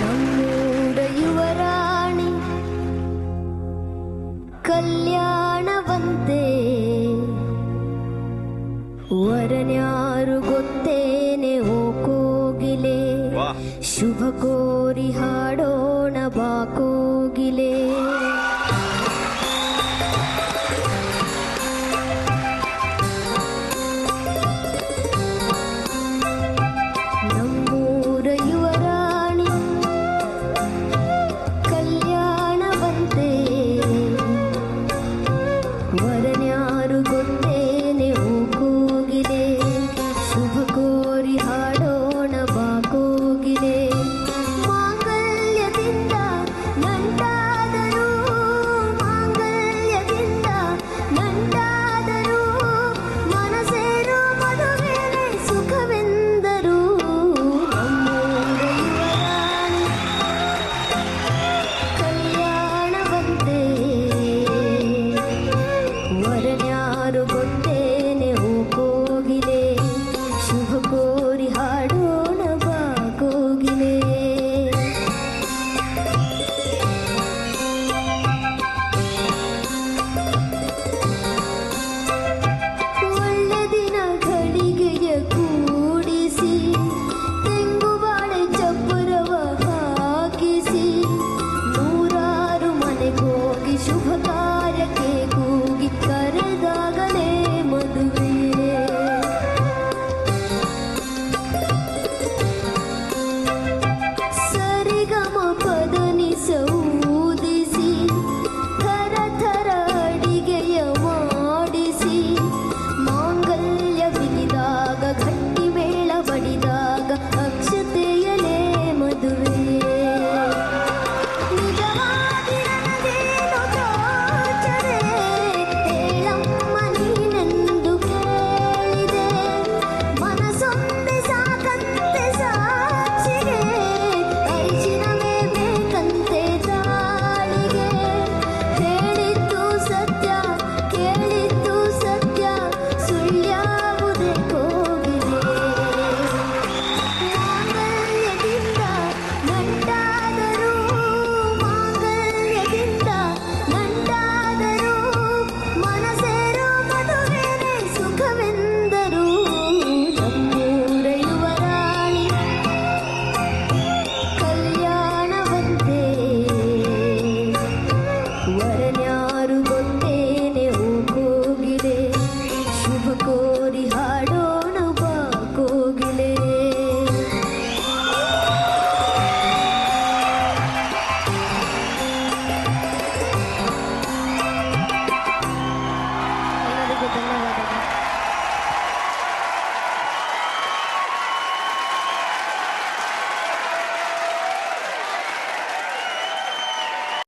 ನಮ್ಮೂರ ಯುವರಾಣಿ ಕಲ್ಯಾಣವಂತೆ ವರನ್ಯಾರು ಗೊತ್ತೇನೆ ಓ ಕೋಗಿಲೆ ಶುಭ ಕೋರಿ ಹಾಡೋಣ ಬಾ হরি হরি